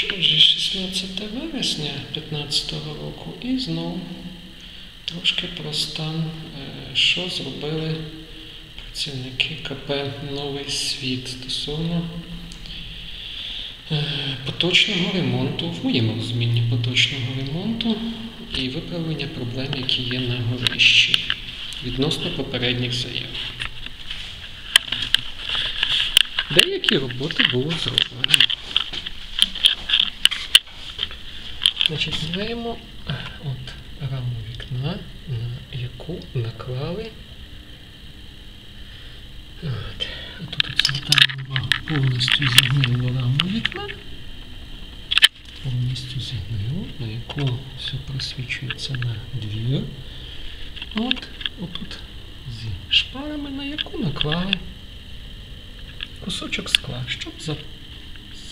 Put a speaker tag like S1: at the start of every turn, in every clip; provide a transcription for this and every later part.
S1: Що ж, 16 вересня 2015 року і знову трошки про стан, е, що зробили працівники КП Новий світ стосовно е, поточного ремонту, в моєму розумінні поточного ремонту і виправлення проблем, які є на горищі відносно попередніх заяв. Деякі роботи було зроблено. Значить, е, от раму вікна, на яку наклали. От. Тут увага повністю зігнило раму вікна. Повністю зігнило, на яку все просвічується на двір. От, отут зі шпарами, на яку наклали кусочок скла, щоб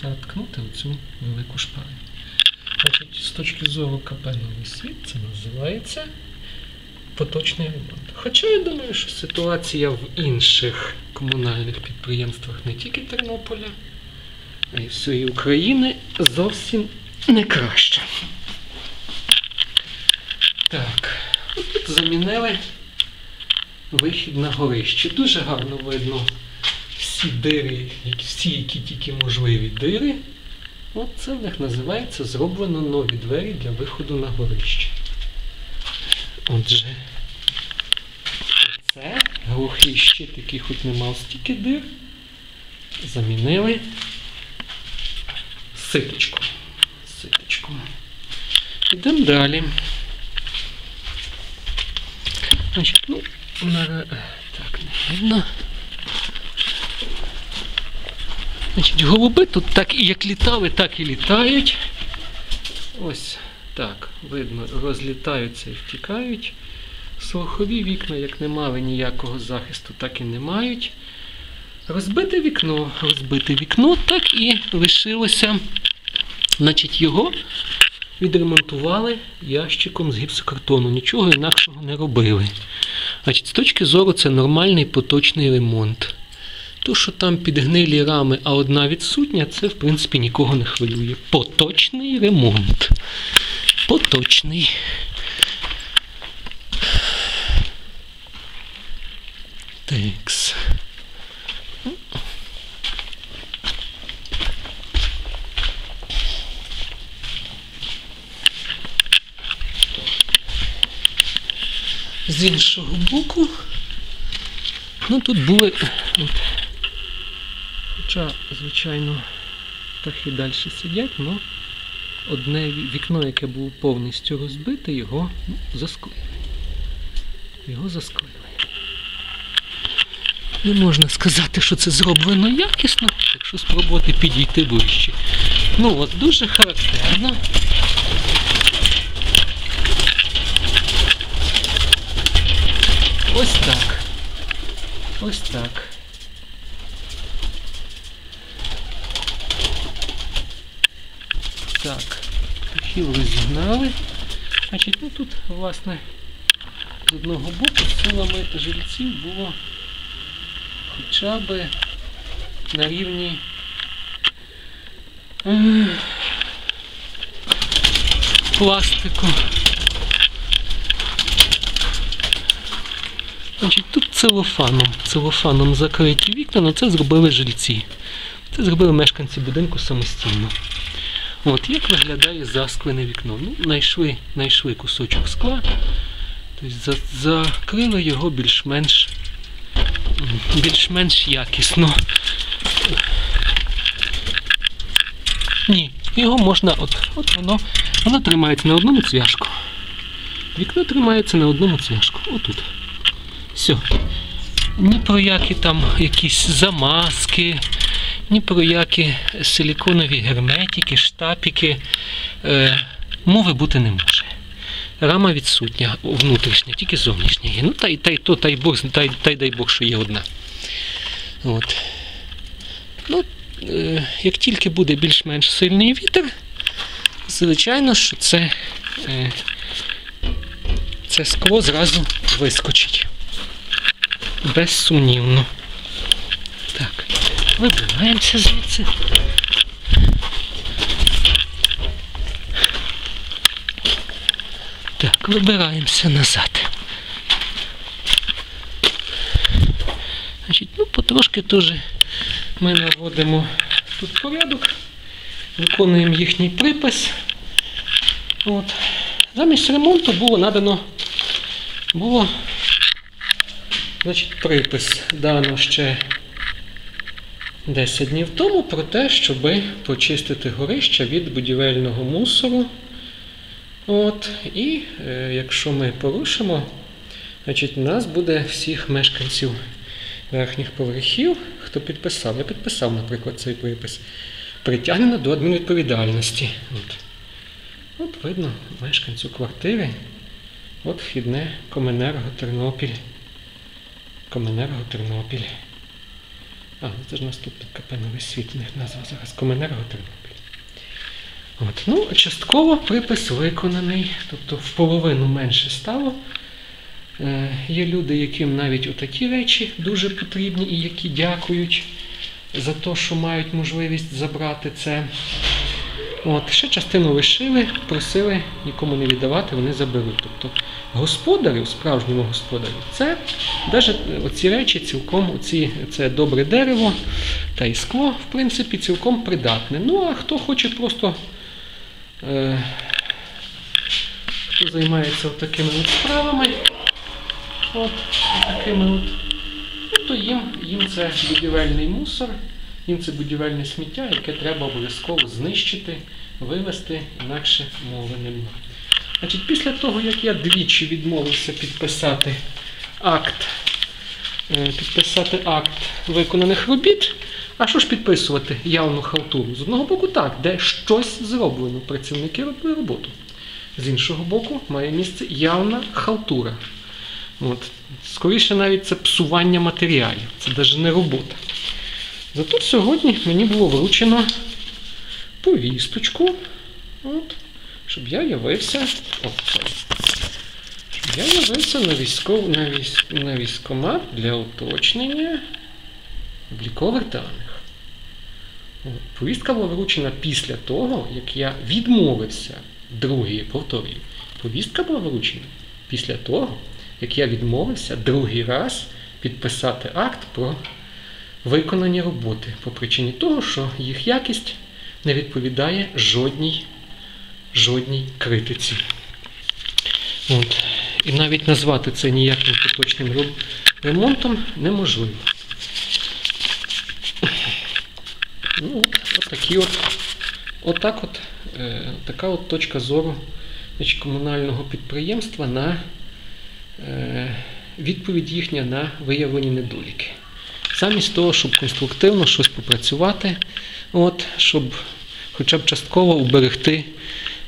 S1: заткнути оцю велику шпару. З точки зору «Новий світ» це називається поточний ремонт. Хоча я думаю, що ситуація в інших комунальних підприємствах не тільки Тернополя, а й всієї України зовсім не краща. Так, тут замінили вихід на горище. Дуже гарно видно всі дири, всі, які тільки можливі дири. От це в них називається зроблено нові двері для виходу на горище. Отже, це глухий щит, який хоч не мав стільки дир, замінили ситочком. Ситочком. Йдемо далі. Значить, ну, на... так, не видно. Значить, голуби тут так і як літали, так і літають. Ось так, видно, розлітаються і втікають. Слухові вікна, як не мали ніякого захисту, так і не мають. Розбите вікно, розбите вікно, так і лишилося. Значить, його відремонтували ящиком з гіпсокартону, нічого інакшого не робили. Значить, з точки зору це нормальний поточний ремонт. То, що там підгнилі рами, а одна відсутня, це в принципі нікого не хвилює. Поточний ремонт. Поточний. Текс. З іншого боку, ну тут були. Хоча, звичайно, птахи далі сидять, але одне вікно, яке було повністю розбите, його ну, засклили. Його засклили. Не можна сказати, що це зроблено якісно, якщо спробувати підійти ближче. Ну от, дуже характерно. Ось так. Ось так. Так, птахів розігнали. Значить, ну тут, власне, з одного боку силами жильців було хоча б на рівні е, пластику. Значить, тут целофаном, целофаном закриті вікна, але це зробили жильці. Це зробили мешканці будинку самостійно. От як виглядає засклене вікно? Ну, знайшли, знайшли кусочок скла, тобто закрили його більш-менш більш-менш якісно. Ні, його можна, от, от воно, воно тримається на одному цвяшку. Вікно тримається на одному цвяшку. Отут. Все. Ні про які там якісь замазки, ні про які силіконові герметики, штапіки. Е, мови бути не може. Рама відсутня, внутрішня, тільки зовнішня є. Ну, та й, та то, та й Бог, та та й дай Бог, що є одна. От. Ну, е, як тільки буде більш-менш сильний вітер, звичайно, що це, е, це скло зразу вискочить. Безсумнівно. Вибираємося звідси. Так, вибираємося назад. Значить, Ну, потрошки теж ми наводимо тут порядок, виконуємо їхній припис. От. Замість ремонту було надано було значить, припис дано ще 10 днів тому про те, щоб почистити горище від будівельного мусору. От, І е, якщо ми порушимо, значить нас буде всіх мешканців верхніх поверхів, хто підписав. Я підписав, наприклад, цей припис. Притягнено до адмінвідповідальності. От. От видно мешканцю квартири. От вхідне Коменерго Тернопіль. Коменерго Тернопіль. А, це ж у нас тут КП новий світ, у назва зараз Коменерго Тернопіль. От. Ну, частково припис виконаний, тобто в половину менше стало. Е, Є люди, яким навіть отакі речі дуже потрібні і які дякують за те, що мають можливість забрати це. От, ще частину лишили, просили нікому не віддавати, вони заберуть. Тобто господарів, справжньому господарю, це навіть оці речі цілком, оці, це добре дерево та й скло, в принципі, цілком придатне. Ну, а хто хоче просто, е, хто займається такими от справами, от, такими от, ну, то їм, їм це будівельний мусор. Їм це будівельне сміття, яке треба обов'язково знищити, вивезти, інакше мови немає. Значить, після того, як я двічі відмовився підписати акт, е, підписати акт виконаних робіт, а що ж підписувати явну халтуру? З одного боку, так, де щось зроблено, працівники робили роботу. З іншого боку, має місце явна халтура. От. Скоріше навіть це псування матеріалів, це навіть не робота. Зато сьогодні мені було вручено повісточку, от, щоб я явився. О, щоб я явився на військов, на, військ, на військомат для уточнення облікових даних. Повістка була вручена після того, як я відмовився, другий, повторюю, повістка була вручена після того, як я відмовився другий раз підписати акт про виконані роботи по причині того, що їх якість не відповідає жодній, жодній критиці. От. І навіть назвати це ніяким поточним ремонтом неможливо. Ну, от, такі от, отак от, е, така от точка зору значить, комунального підприємства на е, відповідь їхня на виявлені недоліки. Замість того, щоб конструктивно щось попрацювати, от, щоб хоча б частково уберегти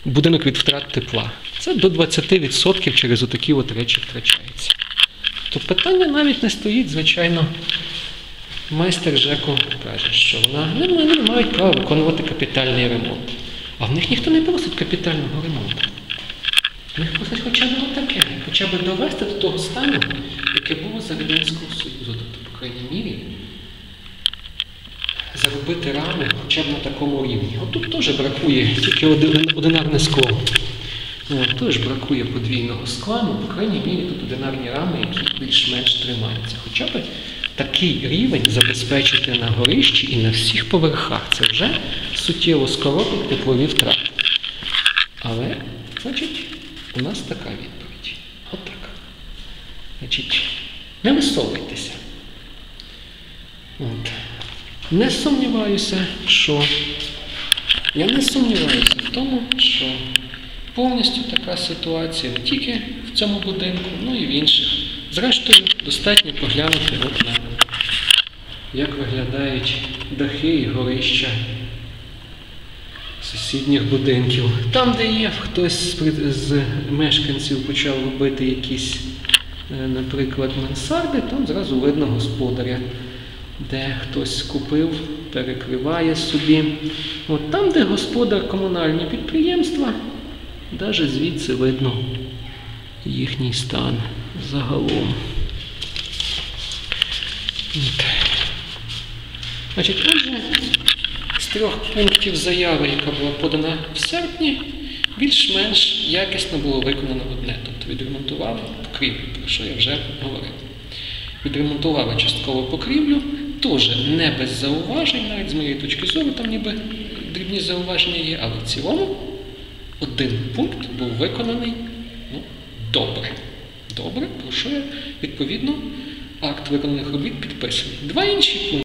S1: будинок від втрат тепла. Це до 20% через отакі от речі втрачається. То питання навіть не стоїть, звичайно. Майстер ЖЕКу каже, що вона не, вони не мають права виконувати капітальний ремонт. А в них ніхто не просить капітального ремонту. В них просить хоча б таке, хоча б довести до того стану, яке було за Радянського Союзу. Тобто, по крайній мірі, заробити раму хоча б на такому рівні. От тут теж бракує тільки один, одинарне скло. От, теж бракує подвійного скла, ну, по крайній мірі тут одинарні рами, які більш-менш тримаються. Хоча б такий рівень забезпечити на горищі і на всіх поверхах. Це вже суттєво скоропить теплові втрати. Але, значить, у нас така відповідь. Отак. Значить, не висовуйтеся. От. Не сумніваюся, що я не сумніваюся в тому, що повністю така ситуація не тільки в цьому будинку, ну і в інших. Зрештою, достатньо поглянути от на як виглядають дахи і горища сусідніх будинків. Там, де є хтось з, мешканців почав робити якісь, е, наприклад, мансарди, там зразу видно господаря, де хтось купив, перекриває собі. От там, де господар комунальні підприємства, навіть звідси видно їхній стан загалом. От. Значить, отже, з трьох пунктів заяви, яка була подана в серпні більш-менш якісно було виконано одне. Тобто відремонтували покрівлю, про що я вже говорив. Відремонтували частково покрівлю, теж не без зауважень, навіть з моєї точки зору, там ніби дрібні зауваження є, але в цілому один пункт був виконаний ну, добре. Добре, про що я відповідно акт виконаних робіт підписаний. Два інші пункти.